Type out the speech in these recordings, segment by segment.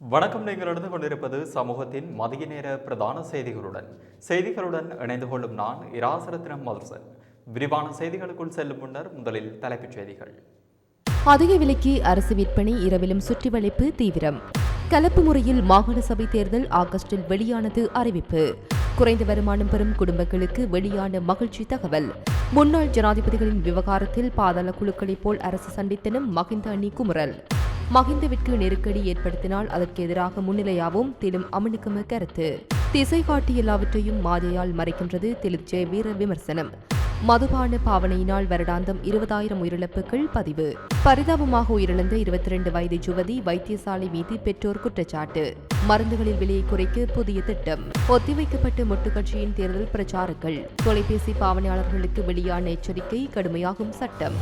வணக்கம். நீங்கள் நடந்து கொண்டிருப்பது சமூகத்தின் மதிய நேர பிரதான செய்திகளுடன். செய்திகளுடன் இணைந்து கொள்ளும் நான் இராசரத்னம் மதுசன் விரிவான செய்திகளுக்குள் செல்லும் முன்னர் முதலில் தலைப்புச் செய்திகள். அதிக விலைக்கு அரசு விற்பனை இரவிலும் சுற்றி வளைப்பு தீவிரம். கலப்பு முறையில் மாகாண சபை தேர்தல் ஆகஸ்டில் வெளியானது அறிவிப்பு. குறைந்த வருமானம் பெறும் குடும்பங்களுக்கு வெளியான மகிழ்ச்சி தகவல். முன்னாள் ஜனாதிபதிகளின் விவகாரத்தில் பாதாள குழுக்களைப் போல் அரசு சந்தித்தனும் மகிந்த அணி குமுறல். மஹிந்தவிற்கு நெருக்கடி ஏற்படுத்தினால் அதற்கு எதிராக முன்னிலையாவும் திலும் அமனுக்கும கருத்து. திசை காட்டி எல்லாவற்றையும் மாதையால் மறைக்கின்றது திலிப் ஜெய வீர விமர்சனம் மதுபான பாவனையினால் வருடாந்தம் இருபதாயிரம் உயிரிழப்புகள் பதிவு. பரிதாபமாக உயிரிழந்த இருபத்தி ரெண்டு வயது யுவதி வைத்தியசாலை மீது பெற்றோர் குற்றச்சாட்டு. மருந்துகளில் விலையை குறைக்க புதிய திட்டம். ஒத்திவைக்கப்பட்ட மொட்டு கட்சியின் தேர்தல் பிரச்சாரங்கள். தொலைபேசி பாவனையாளர்களுக்கு வெளியான எச்சரிக்கை கடுமையாகும் சட்டம்.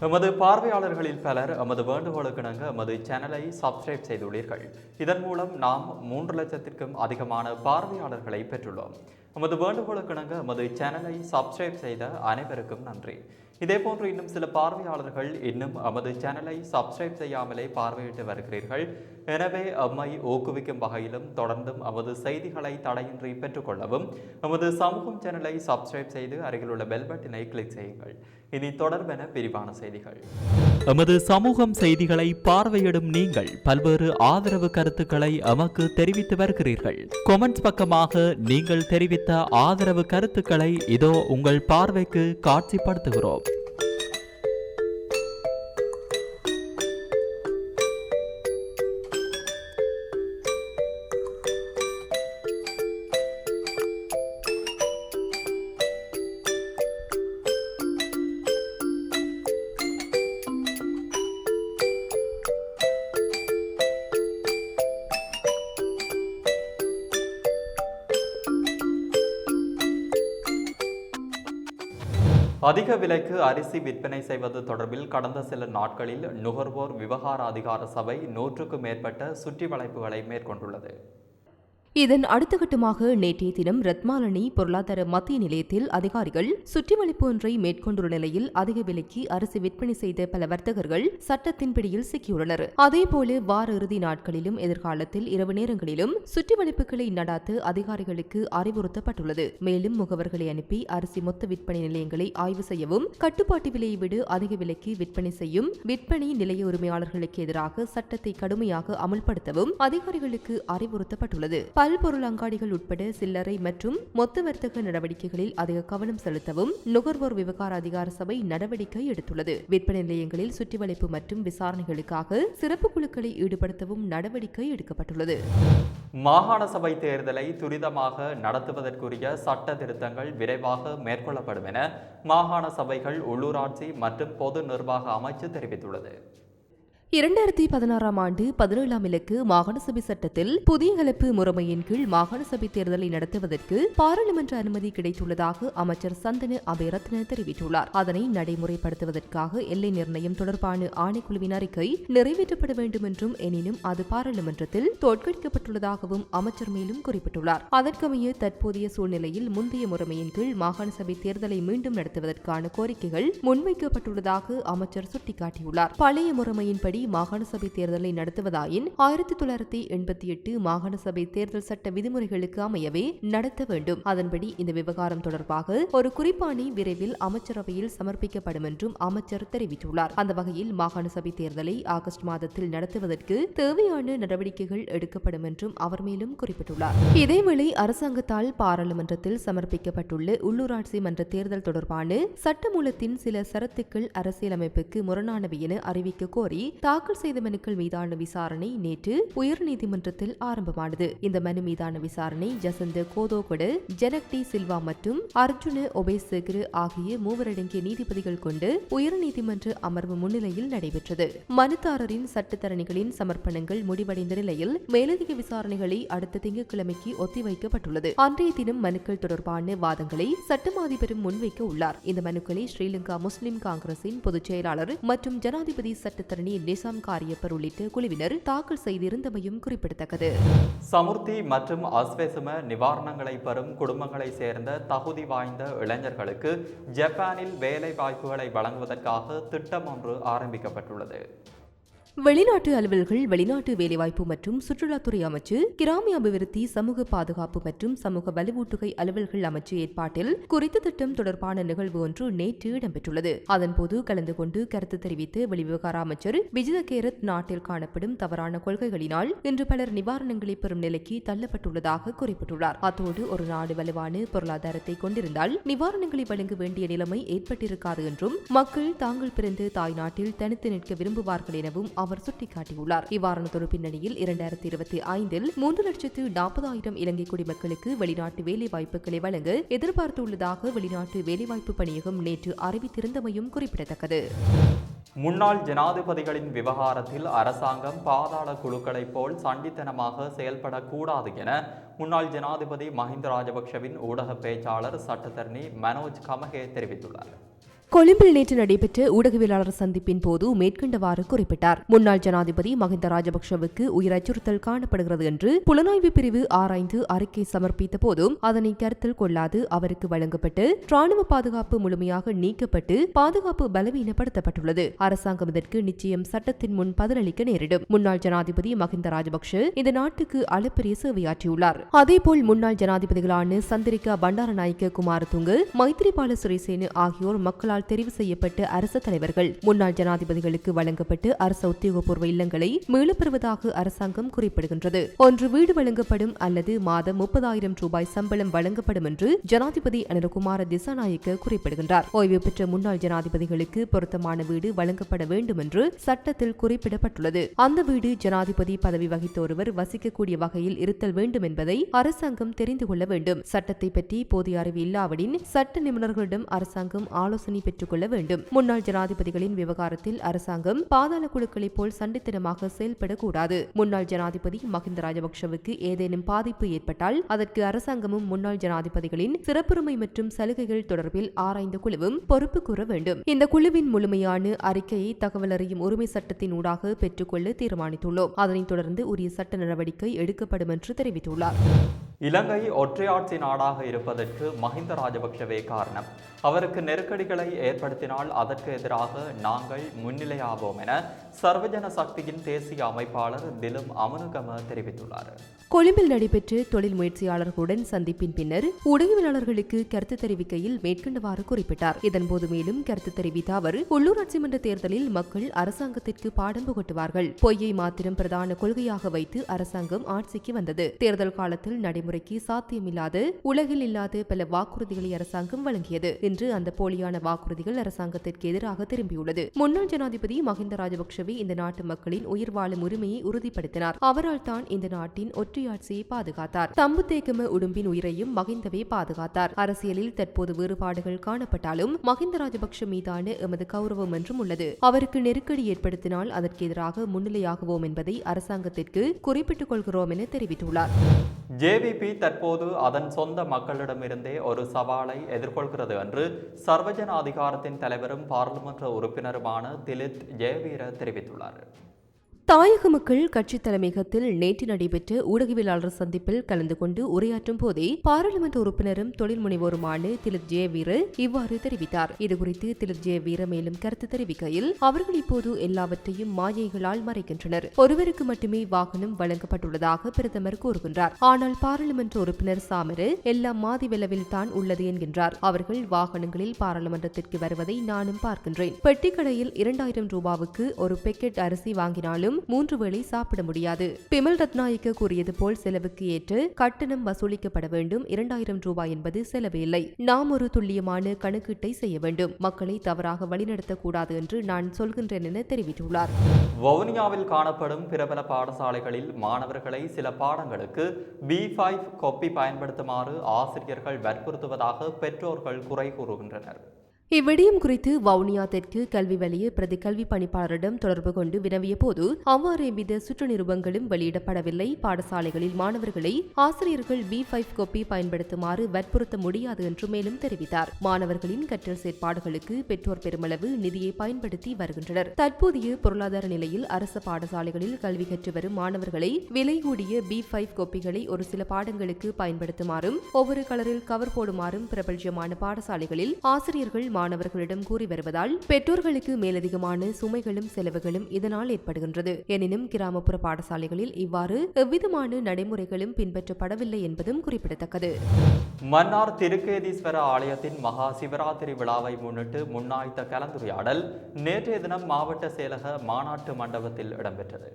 எமது பார்வையாளர்களில் பலர் எமது வேண்டுகோளுக்கிணங்க எமது சேனலை சப்ஸ்கிரைப் செய்துள்ளீர்கள். இதன் மூலம் நாம் மூன்று லட்சத்திற்கும் அதிகமான பார்வையாளர்களை பெற்றுள்ளோம். எமது வேண்டுகோளுக்கிணங்க நமது சேனலை சப்ஸ்கிரைப் செய்த அனைவருக்கும் நன்றி. இதேபோன்று இன்னும் சில பார்வையாளர்கள் இன்னும் நமது சேனலை சப்ஸ்கிரைப் செய்யாமலே பார்வையிட்டு வருகிறீர்கள். எனவே அம்மை ஊக்குவிக்கும் வகையிலும் தொடர்ந்தும் நமது செய்திகளை தடையின்றி பெற்றுக்கொள்ளவும் நமது சமூகம் சேனலை சப்ஸ்கிரைப் செய்து அருகிலுள்ள பெல் பட்டினை கிளிக் செய்யுங்கள். இனி தொடர்பென விரிவான செய்திகள். எமது சமூகம் செய்திகளை பார்வையிடும் நீங்கள் பல்வேறு ஆதரவு கருத்துக்களை எமக்கு தெரிவித்து வருகிறீர்கள். கொமெண்ட்ஸ் பக்கமாக நீங்கள் தெரிவித்த ஆதரவு கருத்துக்களை இதோ உங்கள் பார்வைக்கு காட்சிப்படுத்துகிறோம். அதிக விலைக்கு அரிசி விற்பனை செய்வது தொடர்பில் கடந்த சில நாட்களில் நுகர்வோர் விவகார அதிகார சபை நூற்றுக்கும் மேற்பட்ட சுற்றி வளைப்புகளை மேற்கொண்டுள்ளது. இதன் அடுத்த கட்டமாக நேற்றைய தினம் ரத்மாலனி பொருளாதார மத்திய நிலையத்தில் அதிகாரிகள் சுற்றிவளைப்பு ஒன்றை மேற்கொண்டுள்ள நிலையில் அதிக விலைக்கு அரசு விற்பனை செய்த பல வர்த்தகர்கள் சட்டத்தின் பிடியில் சிக்கியுள்ளனர். அதேபோல வார இறுதி நாட்களிலும் எதிர்காலத்தில் இரவு நேரங்களிலும் சுற்றிவளைப்புகளை நடாத்த அதிகாரிகளுக்கு அறிவுறுத்தப்பட்டுள்ளது. மேலும் முகவர்களை அனுப்பி அரிசி மொத்த விற்பனை நிலையங்களை ஆய்வு செய்யவும் கட்டுப்பாட்டு விலையை விட அதிக விலைக்கு விற்பனை செய்யும் விற்பனை நிலைய உரிமையாளர்களுக்கு எதிராக சட்டத்தை கடுமையாக அமல்படுத்தவும் அதிகாரிகளுக்கு அறிவுறுத்தப்பட்டுள்ளது. பல்பொருள் அங்காடிகள் உட்பட சில்லறை மற்றும் மொத்த வர்த்தக நடவடிக்கைகளில் அதிக கவனம் செலுத்தவும் நுகர்வோர் விவகார அதிகார சபை நடவடிக்கை எடுத்துள்ளது. விற்பனை நிலையங்களில் சுற்றிவளைப்பு மற்றும் விசாரணைகளுக்காக சிறப்பு குழுக்களை ஈடுபடுத்தவும் நடவடிக்கை எடுக்கப்பட்டுள்ளது. மாகாண சபை தேர்தலை துரிதமாக நடத்துவதற்குரிய சட்ட திருத்தங்கள் விரைவாக மேற்கொள்ளப்படும் என மாகாண சபைகள் உள்ளூராட்சி மற்றும் பொது நிர்வாக அமைச்சு தெரிவித்துள்ளது. இரண்டாயிரத்தி பதினாறாம் ஆண்டு பதினேழாம் இலக்கு மாகாண சபை சட்டத்தில் புதிய கலப்பு முறைமையின் கீழ் மாகாண சபை தேர்தலை நடத்துவதற்கு பாராளுமன்ற அனுமதி கிடைத்துள்ளதாக அமைச்சர் சந்தன அபேரத்ன தெரிவித்துள்ளார். அதனை நடைமுறைப்படுத்துவதற்காக எல்லை நிர்ணயம் தொடர்பான ஆணைக்குழுவின் அறிக்கை நிறைவேற்றப்பட வேண்டும் என்றும் எனினும் அது பாராளுமன்றத்தில் தோற்கடிக்கப்பட்டுள்ளதாகவும் அமைச்சர் மேலும் குறிப்பிட்டுள்ளார். அதற்கமைய தற்போதைய சூழ்நிலையில் முந்தைய முறைமையின் கீழ் மாகாண சபை தேர்தலை மீண்டும் நடத்துவதற்கான கோரிக்கைகள் முன்வைக்கப்பட்டுள்ளதாக அமைச்சர் சுட்டிக்காட்டியுள்ளார். பழைய முறைமையின்படி மாகாண சபை தேர்தலை நடத்துவதாயின் ஆயிரத்தி தொள்ளாயிரத்தி எண்பத்தி எட்டு மாகாண சபை தேர்தல் சட்ட விதிமுறைகளுக்கு அமையவே நடத்த வேண்டும். அதன்படி இந்த விவகாரம் தொடர்பாக ஒரு குறிப்பாணி விரைவில் அமைச்சரவையில் சமர்ப்பிக்கப்படும் என்றும் அமைச்சர் தெரிவித்துள்ளார். அந்த வகையில் மாகாண சபை தேர்தலை ஆகஸ்ட் மாதத்தில் நடத்துவதற்கு தேவையான நடவடிக்கைகள் எடுக்கப்படும் என்றும் அவர் மேலும் குறிப்பிட்டுள்ளார். இதேவேளை அரசாங்கத்தால் பாராளுமன்றத்தில் சமர்ப்பிக்கப்பட்டுள்ள உள்ளூராட்சி மன்ற தேர்தல் தொடர்பான சட்டமூலத்தின் சில சரத்துக்கள் அரசியலமைப்புக்கு முரணானவை என அறிவிக்க கோரி தாக்கல் செய்த மனுக்கள் மீதான விசாரணை நேற்று உயர்நீதிமன்றத்தில் ஆரம்பமானது. இந்த மனு மீதான விசாரணை ஜசந்த கோதோகொடு ஜெனக் டி சில்வா மற்றும் அர்ஜுன ஒபேசேகர் ஆகிய மூவரடங்கிய நீதிபதிகள் கொண்டு உயர்நீதிமன்ற அமர்வு முன்னிலையில் நடைபெற்றது. மனுதாரரின் சட்டத்தரணிகளின் சமர்ப்பணங்கள் முடிவடைந்த நிலையில் மேலதிக விசாரணைகளை அடுத்த திங்கட்கிழமைக்கு ஒத்திவைக்கப்பட்டுள்ளது. அன்றைய தினம் மனுக்கள் தொடர்பான வாதங்களை சட்டமாதிபரும் முன்வைக்க உள்ளார். இந்த மனுக்களை ஸ்ரீலங்கா முஸ்லிம் காங்கிரசின் பொதுச் செயலாளர் மற்றும் ஜனாதிபதி சட்டத்தரணி நிசாம் காரியப்பர் உள்ளிட்ட குழுவினர் தாக்கல் செய்திருந்தமையும் குறிப்பிடத்தக்கது. சமுர்த்தி மற்றும் அஸ்வெசும நிவாரணங்களை பெறும் குடும்பங்களை சேர்ந்த தகுதி வாய்ந்த இளைஞர்களுக்கு ஜப்பானில் வேலை வாய்ப்புகளை வழங்குவதற்காக திட்டம் ஒன்று ஆரம்பிக்கப்பட்டுள்ளது. வெளிநாட்டு அலுவல்கள் வெளிநாட்டு வேலைவாய்ப்பு மற்றும் சுற்றுலாத்துறை அமைச்சு கிராமிய அபிவிருத்தி சமூக பாதுகாப்பு மற்றும் சமூக வலுவூட்டுகை அலுவல்கள் அமைச்சு ஏற்பாட்டில் குறித்த திட்டம் தொடர்பான நிகழ்வு ஒன்று நேற்று இடம்பெற்றுள்ளது. அதன்போது கலந்து கொண்டு கருத்து தெரிவித்த வெளிவிவகார அமைச்சர் விஜித கேரத் நாட்டில் காணப்படும் தவறான கொள்கைகளினால் இன்று பலர் நிவாரணங்களை பெறும் நிலைக்கு தள்ளப்பட்டுள்ளதாக குறிப்பிட்டுள்ளார். அத்தோடு ஒரு நாடு வலுவான பொருளாதாரத்தை கொண்டிருந்தால் நிவாரணங்களை வழங்க வேண்டிய நிலைமை ஏற்பட்டிருக்காது என்றும் மக்கள் தாங்கள் பிறந்த தாய் நாட்டில் தனித்து நிற்க விரும்புவார்கள் எனவும் அவர் சுட்டிக்காட்டியுள்ளார். இவ்வாறானதொரு பின்னணியில் இரண்டாயிரத்தி இருபத்தி ஐந்தில் மூன்று லட்சத்து நாற்பதாயிரம் இலங்கை குடிமக்களுக்கு வெளிநாட்டு வேலைவாய்ப்புகளை வழங்க எதிர்பார்த்துள்ளதாக வெளிநாட்டு வேலைவாய்ப்பு பணியகம் நேற்று அறிவித்திருந்தமையும் குறிப்பிடத்தக்கது. முன்னாள் ஜனாதிபதிகளின் விவகாரத்தில் அரசாங்கம் பாதாள குழுக்களைப் போல் சண்டித்தனமாக செயல்படக்கூடாது என முன்னாள் ஜனாதிபதி மஹிந்த ராஜபக்ஷவின் ஊடக பேச்சாளர் சட்டத்தரணி மனோஜ் கமகே தெரிவித்துள்ளார். கொழும்பில் நேற்று நடைபெற்ற ஊடகவியலாளர் சந்திப்பின் போது மேற்கண்டவாறு குறிப்பிட்டார். முன்னாள் ஜனாதிபதி மஹிந்த ராஜபக்ஷவுக்கு உயிர் அச்சுறுத்தல் காணப்படுகிறது என்று புலனாய்வு பிரிவு ஆராய்ந்து அறிக்கை சமர்ப்பித்த போதும் அதனை கருத்தில் கொள்ளாது அவருக்கு வழங்கப்பட்டு ராணுவ பாதுகாப்பு முழுமையாக நீக்கப்பட்டு பாதுகாப்பு பலவீனப்படுத்தப்பட்டுள்ளது. அரசாங்கம் இதற்கு நிச்சயம் சட்டத்தின் முன் பதிலளிக்க நேரிடும். முன்னாள் ஜனாதிபதி மஹிந்த ராஜபக்ஷ இந்த நாட்டுக்கு அளப்பரிய சேவையாற்றியுள்ளார். அதேபோல் முன்னாள் ஜனாதிபதிகளான சந்திரிகா பண்டாரநாயக்க குமாரதுங்க மைத்ரிபால சிறிசேன ஆகியோர் மக்களால் தெரிவு செய்யப்பட்ட அரசு தலைவர்கள். முன்னாள் ஜனாதிபதிகளுக்கு வழங்கப்பட்டு அரச உத்தியோகபூர்வ இல்லங்களை மீளப்பெறுவதாக அரசாங்கம் குறிப்பிடுகின்றது. ஒன்று வீடு வழங்கப்படும் அல்லது மாதம் முப்பதாயிரம் ரூபாய் சம்பளம் வழங்கப்படும் என்று ஜனாதிபதி அனிலகுமார திசாநாயக்க குறிப்பிடுகின்றார். ஓய்வு பெற்ற முன்னாள் ஜனாதிபதிகளுக்கு பொருத்தமான வீடு வழங்கப்பட வேண்டும் என்று சட்டத்தில் குறிப்பிடப்பட்டுள்ளது. அந்த வீடு ஜனாதிபதி பதவி வகித்த ஒருவர் வசிக்கக்கூடிய வகையில் இருத்தல் வேண்டும் என்பதை அரசாங்கம் தெரிந்து கொள்ள வேண்டும். சட்டத்தை பற்றி போதிய அறிவு இல்லாவிடின் சட்ட நிபுணர்களிடம் அரசாங்கம் ஆலோசனை பெற்று பெற்றுக்கொள்ள வேண்டும். முன்னாள் ஜனாதிபதிகளின் விவகாரத்தில் அரசாங்கம் பாதாள குழுக்களைப் போல் சண்டித்தனமாக செயல்படக்கூடாது. முன்னாள் ஜனாதிபதி மஹிந்த ராஜபக்ஷவுக்கு ஏதேனும் பாதிப்பு ஏற்பட்டால் அதற்கு அரசாங்கமும் முன்னாள் ஜனாதிபதிகளின் சிறப்புரிமை மற்றும் சலுகைகள் தொடர்பில் ஆராய்ந்த குழுவும் பொறுப்பு கூற வேண்டும். இந்த குழுவின் முழுமையான அறிக்கையை தகவல் அறியும் உரிமை சட்டத்தின் ஊடாக பெற்றுக்கொள்ள தீர்மானித்துள்ளோம். அதனைத் தொடர்ந்து உரிய சட்ட நடவடிக்கை எடுக்கப்படும் என்று தெரிவித்துள்ளார். இலங்கை ஒற்றையாட்சி நாடாக இருப்பதற்கு மஹிந்த ராஜபக்ஷவே காரணம். அவருக்கு நெருக்கடிகளை ஏற்படுத்தினால் அதற்கு எதிராக நாங்கள் முன்னிலையாவோம் என சர்வஜன சக்தியின் தேசிய அமைப்பாளர் திலும் அமனுகம தெரிவித்துள்ளார். கொழும்பில் நடைபெற்ற தொழில் முயற்சியாளர்களுடன் சந்திப்பின் பின்னர் ஊடகவியலாளர்களுக்கு கருத்து தெரிவிக்கையில் மேற்கண்டவாறு குறிப்பிட்டார். இதன்போது மேலும் கருத்து தெரிவித்த அவர் உள்ளூராட்சி மன்ற தேர்தலில் மக்கள் அரசாங்கத்திற்கு பாடம் புகட்டுவார்கள். பொய்யை மாத்திரம் பிரதான கொள்கையாக வைத்து அரசாங்கம் ஆட்சிக்கு வந்தது. தேர்தல் காலத்தில் நடைமுறைக்கு சாத்தியமில்லாத உலகில் இல்லாத பல வாக்குறுதிகளை அரசாங்கம் வழங்கியது இன்று அந்த போலியான வாக்குறுதிகள் அரசாங்கத்திற்கு எதிராக திரும்பியுள்ளது. முன்னாள் ஜனாதிபதி மஹிந்த ராஜபக்ஷவே இந்த நாட்டு மக்களின் உயிர் வாழும் உரிமையை உறுதிப்படுத்தினார். அவரால் தான் இந்த நாட்டின் ஒற்றை ஒற்றையாட்சியை பாதுகாத்தார். தம்பு தேக்கம உடும்பின் உயிரையும் மகிந்தவே பாதுகாத்தார். அரசியலில் தற்போது வேறுபாடுகள் காணப்பட்டாலும் மகிந்த ராஜபக்ஷ மீதான எமது கௌரவம் என்றும் உள்ளது. அவருக்கு நெருக்கடி ஏற்படுத்தினால் அதற்கு எதிராக முன்னிலையாகுவோம் என்பதை அரசாங்கத்திற்கு குறிப்பிட்டுக் கொள்கிறோம் என தெரிவித்துள்ளார். ஜேவிபி தற்போது அதன் சொந்த மக்களிடமிருந்தே ஒரு சவாலை எதிர்கொள்கிறது என்று சர்வஜன அதிகாரத்தின் தலைவரும் பாராளுமன்ற உறுப்பினருமான திலித் ஜெயவீர தெரிவித்துள்ளார். தாயக மக்கள் கட்சி தலைமையகத்தில் நேற்று நடைபெற்ற ஊடகவியலாளர் சந்திப்பில் கலந்து கொண்டு உரையாற்றும் போதே பாராளுமன்ற உறுப்பினரும் தொழில் முனைவோருமான திலிப் ஜெய வீர இவ்வாறு தெரிவித்தார். இதுகுறித்து ஜெய வீரர் மேலும் கருத்து தெரிவிக்கையில் அவர்கள் இப்போது எல்லாவற்றையும் மாயைகளால் மறைக்கின்றனர். ஒருவருக்கு மட்டுமே வாகனம் வழங்கப்பட்டுள்ளதாக பிரதமர் கூறுகின்றார். ஆனால் பாராளுமன்ற உறுப்பினர் சாமரு எல்லாம் மாதி விளவில் தான் உள்ளது என்கின்றார். அவர்கள் வாகனங்களில் பாராளுமன்றத்திற்கு வருவதை நானும் பார்க்கின்றேன். பெட்டிக்கடையில் இரண்டாயிரம் ரூபாவுக்கு ஒரு பெக்கெட் அரிசி வாங்கினாலும் மூன்று வேளை சாப்பிட முடியாது. பிமல் ரத்நாயக்க கூறியது போல் செலவுக்கு ஏற்று கட்டணம் வசூலிக்கப்பட வேண்டும். இரண்டாயிரம் ரூபாய் என்பது செலவு இல்லை. நாம் ஒரு துல்லியமான கணக்கீட்டை செய்ய வேண்டும். மக்களை தவறாக வழிநடத்தக்கூடாது என்று நான் சொல்கின்றேன் என தெரிவித்துள்ளார். வவுனியாவில் காணப்படும் பிரபல பாடசாலைகளில் மாணவர்களை சில பாடங்களுக்கு பி ஃபைவ் கொப்பி பயன்படுத்துமாறு ஆசிரியர்கள் வற்புறுத்துவதாக பெற்றோர்கள் குறை கூறுகின்றனர். இவ்விடயம் குறித்து வவுனியா தெற்கு கல்வி வலய பிரதி கல்வி பணிப்பாளரிடம் தொடர்பு கொண்டு வினவிய போது அவ்வாறு எவ்வித சுற்று நிருபங்களும் வெளியிடப்படவில்லை. பாடசாலைகளில் மாணவர்களை ஆசிரியர்கள் பி ஃபைவ் கோப்பி பயன்படுத்துமாறு வற்புறுத்த முடியாது என்று மேலும் தெரிவித்தார். மாணவர்களின் கற்றல் செயற்பாடுகளுக்கு பெற்றோர் பெருமளவு நிதியை பயன்படுத்தி வருகின்றனர். தற்போதைய பொருளாதார நிலையில் அரசு பாடசாலைகளில் கல்வி கற்று வரும் மாணவர்களை விலை கூடிய பி ஃபைவ் கோப்பிகளை ஒரு சில பாடங்களுக்கு பயன்படுத்துமாறும் ஒவ்வொரு கலரில் கவர் போடுமாறும் பிரபல்யமான பாடசாலைகளில் ஆசிரியர்கள் மாணவர்களிடம் கூறி வருவதால் பெற்றோர்களுக்கு மேலதிகமான சுமைகளும் செலவுகளும் இதனால் ஏற்படுகின்றது. எனினும் கிராமப்புற பாடசாலைகளில் இவ்வாறு எவ்விதமான நடைமுறைகளும் பின்பற்றப்படவில்லை என்பதும் குறிப்பிடத்தக்கது. மன்னார் திருக்கேதீஸ்வர ஆலயத்தின் மகா சிவராத்திரி விழாவை முன்னிட்டு முன்னாய்த்த கலந்துரையாடல் நேற்றைய தினம் மாவட்ட செயலக மாநாட்டு மண்டபத்தில் இடம்பெற்றது.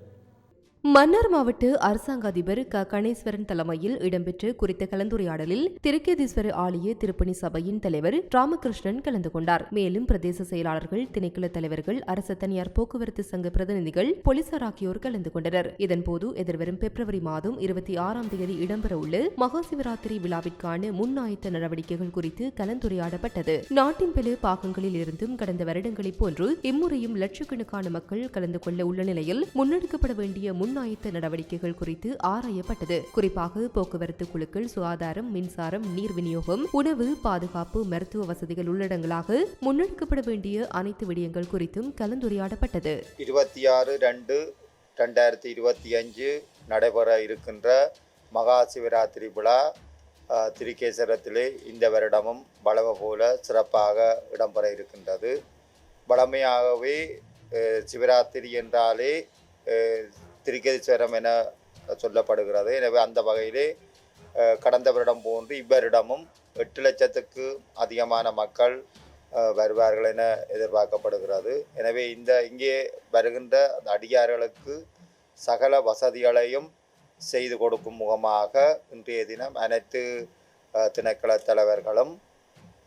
மன்னார் மாவட்ட அரசாங்க அதிபர் க. கணேஸ்வரன் தலைமையில் இடம்பெற்ற குறித்த கலந்துரையாடலில் திருக்கேதீஸ்வர ஆலய திருப்பணி சபையின் தலைவர் ராமகிருஷ்ணன் கலந்து கொண்டார். மேலும் பிரதேச செயலாளர்கள் திணைக்கள தலைவர்கள் அரசு தனியார் போக்குவரத்து சங்க பிரதிநிதிகள் போலீசார் ஆகியோர் கலந்து கொண்டனர். இதன்போது எதிர்வரும் பிப்ரவரி மாதம் இருபத்தி ஆறாம் தேதி இடம்பெறவுள்ள மகா சிவராத்திரி விழாவிற்கான முன்னாயத்த நடவடிக்கைகள் குறித்து கலந்துரையாடப்பட்டது. நாட்டின் பல பாகங்களில் இருந்தும் கடந்த வருடங்களைப் போன்று இம்முறையும் லட்சக்கணக்கான மக்கள் கலந்து கொள்ள உள்ள நிலையில் முன்னெடுக்கப்பட வேண்டிய முன்னாயத்த நடவடிக்கைகள் குறித்து ஆராயப்பட்டது. குறிப்பாக போக்குவரத்து குழுக்கள் சுகாதாரம் மின்சாரம் நீர் விநியோகம் உணவு பாதுகாப்பு மருத்துவ வசதிகள் உள்ளடங்களாக முன்னெடுக்கப்பட வேண்டிய அனைத்து விடயங்கள் குறித்தும் கலந்துரையாடப்பட்டது. இருபத்தி ஆறு ரெண்டு ரெண்டாயிரத்தி இருபத்தி அஞ்சு நடைபெற இருக்கின்ற மகா சிவராத்திரி விழா திருக்கேசரத்திலே இந்த வருடமும் வளமை போல சிறப்பாக இடம்பெற இருக்கின்றது. வளமையாகவே சிவராத்திரி என்றாலே திருக்கேதீஸ்வரம் என சொல்லப்படுகிறது. எனவே அந்த வகையிலே கடந்த வருடம் போன்று இவ்வருடமும் எட்டு லட்சத்துக்கு அதிகமான மக்கள் வருவார்கள் என எதிர்பார்க்கப்படுகிறது. எனவே இந்த இங்கே வருகின்ற அந்த அடியார்களுக்கு சகல வசதிகளையும் செய்து கொடுக்கும் முகமாக இன்றைய தினம் அனைத்து திணைக்கள தலைவர்களும்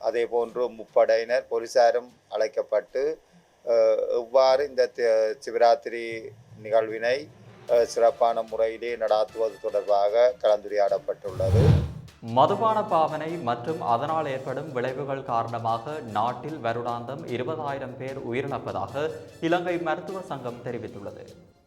அதே போன்று முப்படையினர் போலீசாரும் அழைக்கப்பட்டு எவ்வாறு இந்த தி- சிவராத்திரி நிகழ்வினை சிறப்பான முறையிலே நடாத்துவது தொடர்பாக கலந்துரையாடப்பட்டுள்ளது. மதுபான பாவனை மற்றும் அதனால் ஏற்படும் விளைவுகள் காரணமாக நாட்டில் வருடாந்தம் இருபதாயிரம் பேர் உயிரிழப்பதாக இலங்கை மருத்துவ சங்கம் தெரிவித்துள்ளது.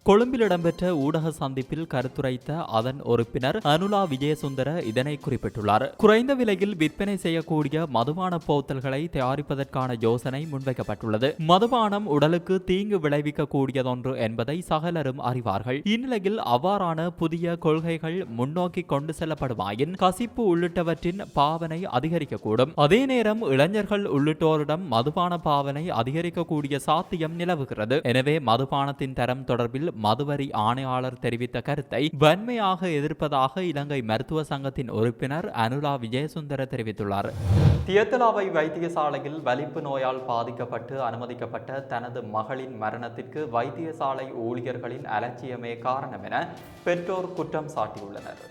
கொழும்பில் இடம்பெற்ற ஊடக சந்திப்பில் கருத்துரைத்த அதன் உறுப்பினர் அனுலா விஜயசுந்தர இதனை குறிப்பிட்டுள்ளார். குறைந்த விலையில் விற்பனை செய்யக்கூடிய மதுபான போத்தல்களை தயாரிப்பதற்கான யோசனை முன்வைக்கப்பட்டுள்ளது. மதுபானம் உடலுக்கு தீங்கு விளைவிக்கக்கூடியதொன்று என்பதை சகலரும் அறிவார்கள். இந்நிலையில் அவ்வாறான புதிய கொள்கைகள் முன்னோக்கி கொண்டு செல்லப்படுமாயின் கசிப்பு உள்ளிட்டவற்றின் பாவனை அதிகரிக்கக்கூடும். அதே நேரம் இளைஞர்கள் உள்ளிட்டோரிடம் மதுபான பாவனை அதிகரிக்கக்கூடிய சாத்தியம் நிலவுகிறது. எனவே மதுபானத்தின் தரம் தொடர்பில் மதுவரி ஆணையாளர் தெரிவித்த கருத்தை வன்மையாக எதிர்ப்பதாக இலங்கை மருத்துவ சங்கத்தின் உறுப்பினர் அனுலா விஜயசுந்தர தெரிவித்துள்ளார். தியத்தலாவை வைத்தியசாலையில் வலிப்பு நோயால் பாதிக்கப்பட்டு அனுமதிக்கப்பட்ட தனது மகளின் மரணத்திற்கு வைத்தியசாலை ஊழியர்களின் அலட்சியமே காரணம் என பெற்றோர் குற்றம் சாட்டியுள்ளனர்.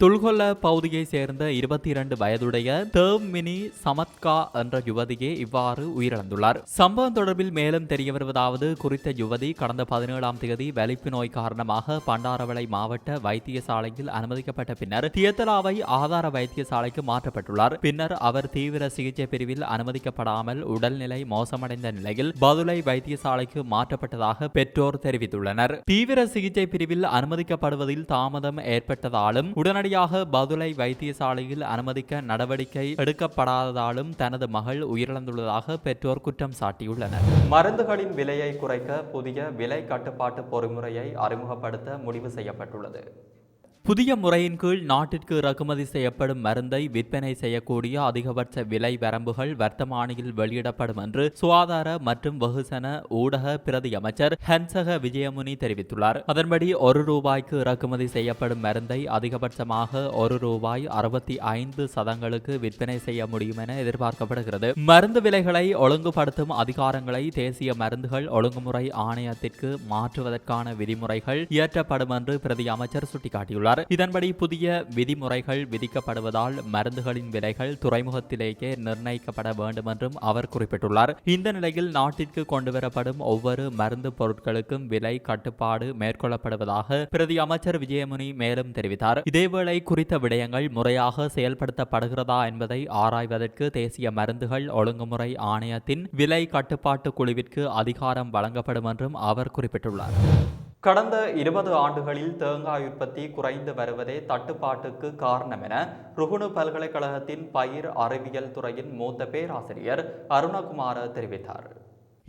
துல்கொல்ல பகுதியை சேர்ந்த இருபத்தி இரண்டு வயதுடைய தேவ்மினி சமத்கா என்ற யுவதியே இவ்வாறு உயிரிழந்துள்ளார். சம்பவம் தொடர்பில் மேலும் தெரிய வருவதாவது குறித்த யுவதி கடந்த பதினேழாம் தேதி வலிப்பு நோய் காரணமாக பண்டாரவளை மாவட்ட வைத்தியசாலையில் அனுமதிக்கப்பட்ட பின்னர் தியத்தலாவை ஆதார வைத்தியசாலைக்கு மாற்றப்பட்டுள்ளார். பின்னர் அவர் தீவிர சிகிச்சை பிரிவில் அனுமதிக்கப்படாமல் உடல்நிலை மோசமடைந்த நிலையில் பதுளை வைத்தியசாலைக்கு மாற்றப்பட்டதாக பெற்றோர் தெரிவித்துள்ளனர். தீவிர சிகிச்சை பிரிவில் அனுமதிக்கப்படுவதில் தாமதம் ஏற்பட்டதாலும் உடனடி உடனடியாக பதுளை வைத்தியசாலையில் அனுமதிக்க நடவடிக்கை எடுக்கப்படாததாலும் தனது மகள் உயிரிழந்துள்ளதாக பெற்றோர் குற்றம் சாட்டியுள்ளனர். மருந்துகளின் விலையை குறைக்க புதிய விலை கட்டுப்பாட்டு பொறிமுறையை அறிமுகப்படுத்த முடிவு செய்யப்பட்டுள்ளது. புதிய முறையின் கீழ் நாட்டிற்கு இறக்குமதி செய்யப்படும் மருந்தை விற்பனை செய்யக்கூடிய அதிகபட்ச விலை வரம்புகள் வர்த்தமானியில் வெளியிடப்படும் என்று சுகாதார மற்றும் வெகுசன ஊடக பிரதி அமைச்சர் ஹன்சக விஜயமுனி தெரிவித்துள்ளார். அதன்படி ஒரு ரூபாய்க்கு இறக்குமதி செய்யப்படும் மருந்தை அதிகபட்சமாக ஒரு ரூபாய் அறுபத்தி ஐந்து சதங்களுக்கு விற்பனை செய்ய முடியும் என எதிர்பார்க்கப்படுகிறது. மருந்து விலைகளை ஒழுங்குபடுத்தும் அதிகாரங்களை தேசிய மருந்துகள் ஒழுங்குமுறை ஆணையத்திற்கு மாற்றுவதற்கான விதிமுறைகள் இயற்றப்படும் என்று பிரதி அமைச்சர் சுட்டிக்காட்டியுள்ளார். இதன்படி புதிய விதிமுறைகள் விதிக்கப்படுவதால் மருந்துகளின் விலைகள் துறைமுகத்திலேயே நிர்ணயிக்கப்பட வேண்டும் என்றும் அவர் குறிப்பிட்டுள்ளார். இந்த நிலையில் நாட்டிற்கு கொண்டுவரப்படும் ஒவ்வொரு மருந்து பொருட்களுக்கும் விலை கட்டுப்பாடு மேற்கொள்ளப்படுவதாக பிரதி அமைச்சர் விஜயமுனி மேலும் தெரிவித்தார். இதேவேளை குறித்த விடயங்கள் முறையாக செயல்படுத்தப்படுகிறதா என்பதை ஆராய்வதற்கு தேசிய மருந்துகள் ஒழுங்குமுறை ஆணையத்தின் விலை கட்டுப்பாட்டு குழுவிற்கு அதிகாரம் வழங்கப்படும் என்றும் அவர் குறிப்பிட்டுள்ளார். கடந்த இருபது ஆண்டுகளில் தேங்காய் உற்பத்தி குறைந்து வருவதே தட்டுப்பாட்டுக்கு காரணம் என ருகுணு பல்கலைக்கழகத்தின் பயிர் அறிவியல் துறையின் மூத்த பேராசிரியர் அருணகுமார தெரிவித்தார்.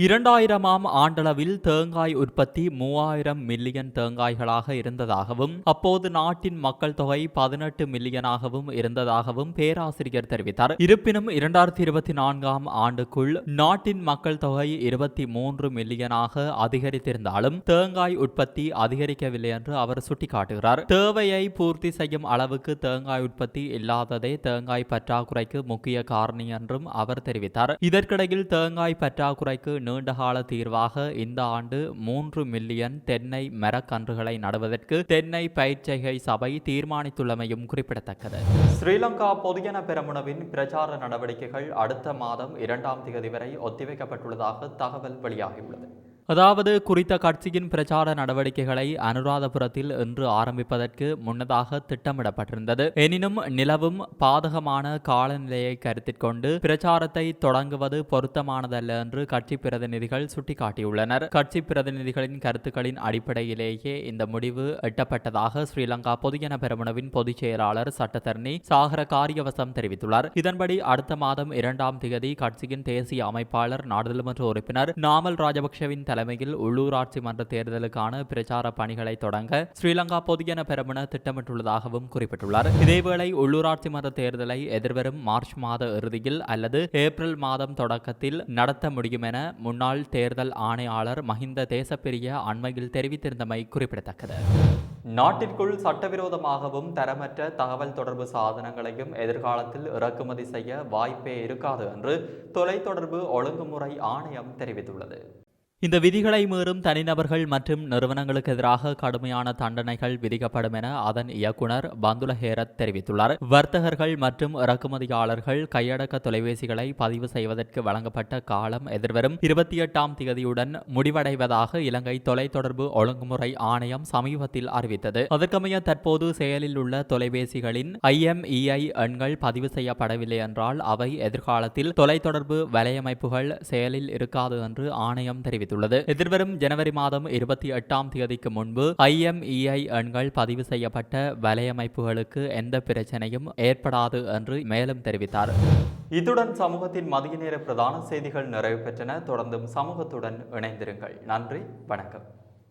இரண்டாயிரமாம் ஆண்டளவில் தேங்காய் உற்பத்தி மூவாயிரம் மில்லியன் தேங்காய்களாக இருந்ததாகவும் அப்போது நாட்டின் மக்கள் தொகை பதினெட்டு மில்லியனாகவும் இருந்ததாகவும் பேராசிரியர் தெரிவித்தார். இருப்பினும் இரண்டாயிரத்தி இருபத்தி நான்காம் ஆண்டுக்குள் நாட்டின் மக்கள் தொகை இருபத்தி மூன்று மில்லியனாக அதிகரித்திருந்தாலும் தேங்காய் உற்பத்தி அதிகரிக்கவில்லை என்று அவர் சுட்டிக்காட்டுகிறார். தேவையை பூர்த்தி செய்யும் அளவுக்கு தேங்காய் உற்பத்தி இல்லாததே தேங்காய் பற்றாக்குறைக்கு முக்கிய காரணி என்றும் அவர் தெரிவித்தார். இதற்கிடையில் தேங்காய் பற்றாக்குறைக்கு நீண்டகால தீர்வாக இந்த ஆண்டு மூன்று மில்லியன் தென்னை மரக்கன்றுகளை நடுவதற்கு தென்னை பயிற்சிகை சபை தீர்மானித்துள்ளமையும் குறிப்பிடத்தக்கது. ஸ்ரீலங்கா பொதுஜன பெரமுனவின் பிரச்சார நடவடிக்கைகள் அடுத்த மாதம் இரண்டாம் தேதி வரை ஒத்திவைக்கப்பட்டுள்ளதாக தகவல் வெளியாகியுள்ளது. அதாவது குறித்த கட்சியின் பிரச்சார நடவடிக்கைகளை அனுராதபுரத்தில் இன்று ஆரம்பிப்பதற்கு முன்னதாக திட்டமிடப்பட்டிருந்தது. எனினும் நிலவும் பாதகமான காலநிலையை கருத்தில் கொண்டு பிரச்சாரத்தை தொடங்குவது பொருத்தமானதல்ல என்று கட்சி பிரதிநிதிகள் சுட்டிக்காட்டியுள்ளனர். கட்சி பிரதிநிதிகளின் கருத்துக்களின் அடிப்படையிலேயே இந்த முடிவு எட்டப்பட்டதாக ஸ்ரீலங்கா பொதுஜன பெருமனவின் பொதுச் செயலாளர் சட்டத்தரணி சாகர காரியவசம் தெரிவித்துள்ளார். இதன்படி அடுத்த மாதம் இரண்டாம் தேதி கட்சியின் தேசிய அமைப்பாளர் நாடாளுமன்ற உறுப்பினர் நாமல் ராஜபக்ஷவின் தலைமையில் உள்ளூராட்சி மன்ற தேர்தலுக்கான பிரச்சார பணிகளை தொடங்க ஸ்ரீலங்கா பொதுஜன பெரமுன திட்டமிட்டுள்ளதாகவும் குறிப்பிட்டுள்ளார். இதேவேளை உள்ளூராட்சி மன்ற தேர்தலை எதிர்வரும் மார்ச் மாத இறுதியில் அல்லது ஏப்ரல் மாதம் தொடக்கத்தில் நடத்த முடியும் என முன்னாள் தேர்தல் ஆணையாளர் மஹிந்த தேசப்பிரிய அண்மையில் தெரிவித்திருந்தமை குறிப்பிடத்தக்கது. நாட்டிற்குள் சட்டவிரோதமாகவும் தரமற்ற தகவல் தொடர்பு சாதனங்களையும் எதிர்காலத்தில் இறக்குமதி செய்ய வாய்ப்பே இருக்காது என்று தொலைத்தொடர்பு ஒழுங்குமுறை ஆணையம் தெரிவித்துள்ளது. இந்த விதிகளை மீறும் தனிநபர்கள் மற்றும் நிறுவனங்களுக்கு எதிராக கடுமையான தண்டனைகள் விதிக்கப்படும் என அதன் இயக்குனர் பந்துல ஹேரத் தெரிவித்துள்ளார். வர்த்தகர்கள் மற்றும் இறக்குமதியாளர்கள் கையடக்க தொலைபேசிகளை பதிவு செய்வதற்கு வழங்கப்பட்ட காலம் எதிர்வரும் இருபத்தி எட்டாம் தேதியுடன் முடிவடைவதாக இலங்கை தொலைத்தொடர்பு ஒழுங்குமுறை ஆணையம் சமீபத்தில் அறிவித்தது. அதற்கமைய தற்போது செயலில் உள்ள தொலைபேசிகளின் ஐஎம்இஐ எண்கள் பதிவு செய்யப்படவில்லை என்றால் அவை எதிர்காலத்தில் தொலைத்தொடர்பு வலையமைப்புகள் செயலில் இருக்காது என்று ஆணையம் தெரிவித்துள்ளது. தெரிவித்துள்ளது. எதிர்வரும் ஜனவரி மாதம் இருபத்தி எட்டாம் தேதிக்கு முன்பு ஐஎம்இஐ எண்கள் பதிவு செய்யப்பட்ட வலையமைப்புகளுக்கு எந்த பிரச்சனையும் ஏற்படாது என்று மேலும் தெரிவித்தார். இத்துடன் சமூகத்தின் மதிய நேர பிரதான செய்திகள் நிறைவு பெற்றன. தொடர்ந்தும் சமூகத்துடன் இணைந்திருங்கள். நன்றி. வணக்கம்.